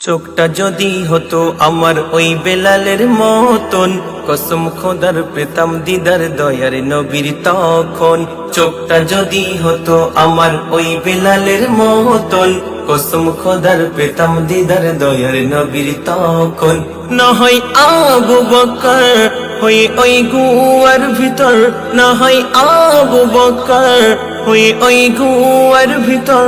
চোখটা যদি হতো আমার ওই বেলালের মতন, কসম খোদার পেতাম দিদার দয়ার নবীর তখন। চোখটা যদি হতো আমার ওই বেলালের মতন, কসম খোদার পেতাম দিদার দয়ার নবীর তখন। না হয় আবু বকর হয়ে ওই গুয়ার ভিতর হয় আবু বকর হয়ে ওই গুয়ার ভিতর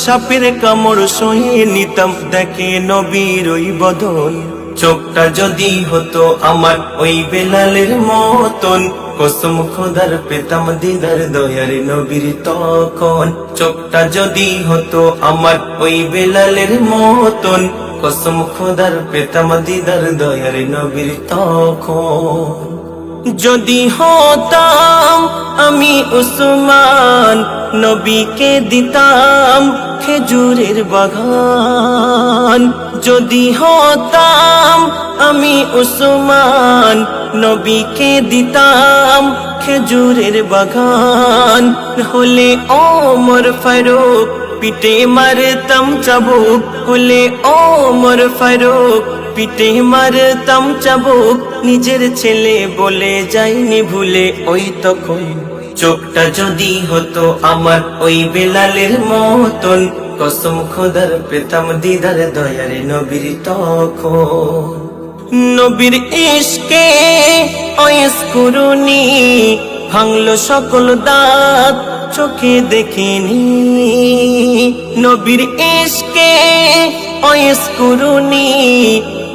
সাপের কামড় সহে নিতাম, দেখে নবীর ওই বদন। চোখটা যদি হতো আমার ওই বেলালের মতন, কসম খোদার পেতাম দিদার দয়ার নবীর তখন। চোখটা যদি হতো আমার ওই বেলালের মতন, কসম খোদার পেতাম দিদার দয়ার নবীর তখন। যদি হতাম, আমি উসমান নবীকে দিতাম খেজুরের বাগান। যদি হতাম, আমি উসমান নবীকে দিতাম খেজুরের বাগান। হলে অমর ফারুক পিটে মারতাম চাবুক। হলে অমর ফারুক পিটে মারতাম চাবুক। নিজের ছেলে বলে যাইনি ভুলে ওই তখন। চোখটা যদি হতো আমার ওই বেলালের মতন, কসম খোদার পেতাম দিদার দয়ারে নবীর তখন। নবীর ইশকে অয়েস করুনি, ভাঙলো সকল দাঁত, চোখে দেখিনি। নবীর ইশকে অয়েস করুনি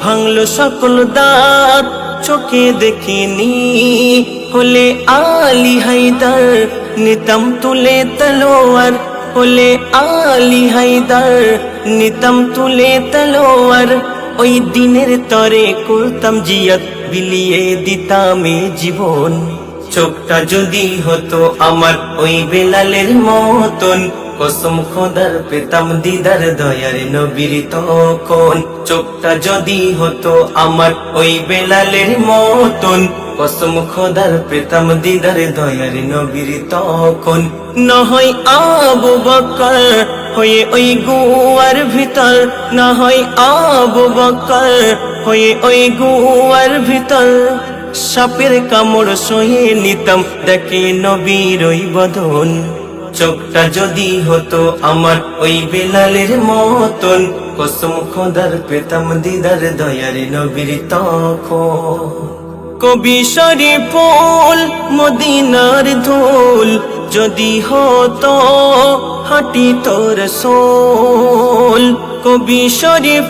ভাঙলো সকল দাঁত চোখে দেখিনি। হলে আলি হায়দার, নিতাম তুলে তলোয়ার। হলে আলি হায়দার, নিতাম তুলে তলোয়ার। ওই দিনের তরে করতাম জিয়াত বিলিয়ে দিতাম জীবন। চোখটা যদি হতো আমার, ওই বেলালের মতন। কসম খোদার পেতাম দিদার দয়ার নবীর তখন। চোখটা যদি হতো আমার, ওই বেলালের মতন। কসম খোদার পেতাম দিদার দয়ার নবীর তখন। নহয় আবু বকর হয়ে ওই গুয়ার ভিতর, না হয় আবু বকর হয়ে ওই গুয়ার ভিতর। সাপের কামড় সহে নিতাম, দেখে নবীর ওই বদন। চোখটা যদি হতো আমার, ওই বেলালের মতন। কসম খোদার পেতাম দিদার দয়ারে নবীর তখন। কবি ফুল মদিনার ধুল যদি হতো হাঁটি তোর সোল। কবি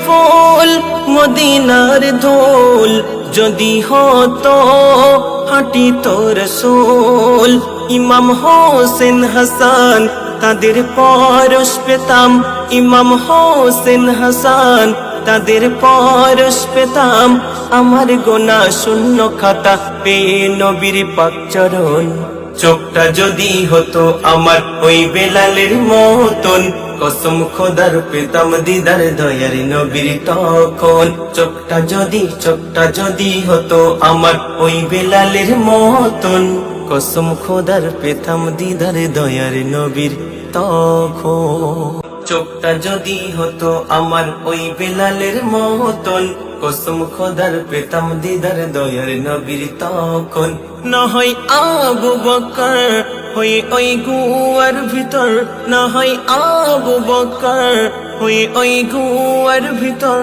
ফুল মদিনার ধুল যদি হতো হাঁটি তোর সোল। ইমাম হোসেন হাসান, তাদের পরশ পেতাম। ইমাম হোসেন হাসান, তাদের পরশ পেতাম। আমার গোনা শূন্য খাতা পেয়ে নবীর পাকচরণ চোখটা যদি হতো আমার, ওই বেলালের মতন। কসম খোদার পেতাম দিদার দয়ার নবীর তখন। চোখটা যদি চোখটা যদি হতো আমার, ওই বেলালের মতন। কসম খোদার পেতাম দিদার দয়ার নবীর তখন চোখটা যদি হতো আমার ওই বেলালের মতন, কসম খোদার পেতাম দিদার দয়ার নবীর তখন। না হয় আবু বকর হয়ে ওই গুয়ার ভিতর। না হয় আবু বকর হয়ে ওই গুয়ার ভিতর।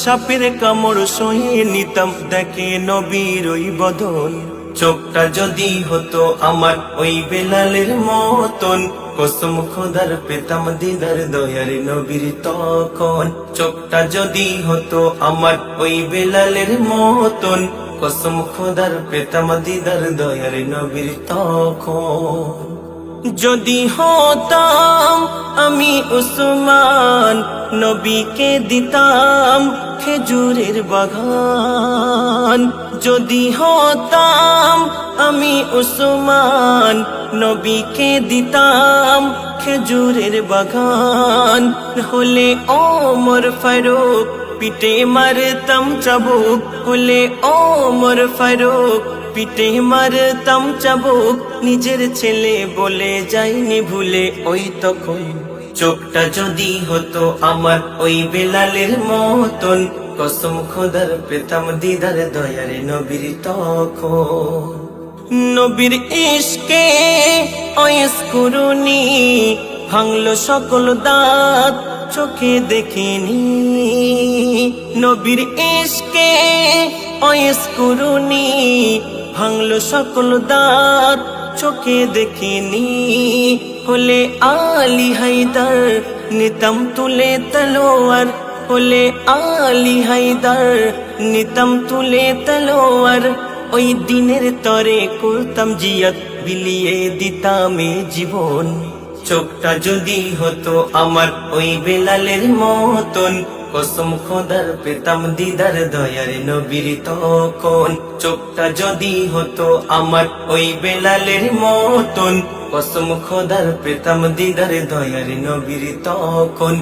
সাপের কামড় সহে নিতাম দেখে নবীর ওই বদন। চোখটা যদি হতো আমার, ওই বেলালের মতন। কসম খোদার পেতাম দিদার দয়ার নবীর তখন। চোখটা যদি হতো আমার, ওই বেলালের মতন। কসম খোদার পেতাম দিদার দয়ার নবীর তখন। যদি হতাম আমি উসমান, নবীকে দিতাম খেজুরের বাগান। যদি হতাম, আমি উসমান নবীকে দিতাম খেজুরের বাগান। হলে ওমর ফারুক পিটে মারতাম চাবুক। হলে ওমর ফারুক পিটে মারতাম চাবুক। নিজের ছেলে বলে যাইনি ভুলে ওই তখন। চোখটা যদি হতো আমার ওই বেলালের মতন। কসম খোদার পেতাম দিদার দয়ার নবীর তখন। নবীর ইশকে অয়েস করুনি, ভাঙলো সকল দাঁত, চোখে দেখিনি। নবীর ইশকে অয়েস করুনি, ভাঙলো সকল দাঁত, চোখে দেখিনি। হলে আলি হাইদার নিতম তুলে তলোয়ার হলে আলি হায়দার, নিতম তুলে তলোয়ার। ওই দিনের তরে করতাম জিয়াত বিলিয়ে দিতাম জীবন। চোখটা যদি হতো আমার ওই বেলালের মতন, কসম খোদার পেতাম দিদার দয়ার নবীর তখন। চোখটা যদি হতো আমার ওই বেলালের মতন, কসম খোদার পেতাম দিদার দয়ার নবীর তখন।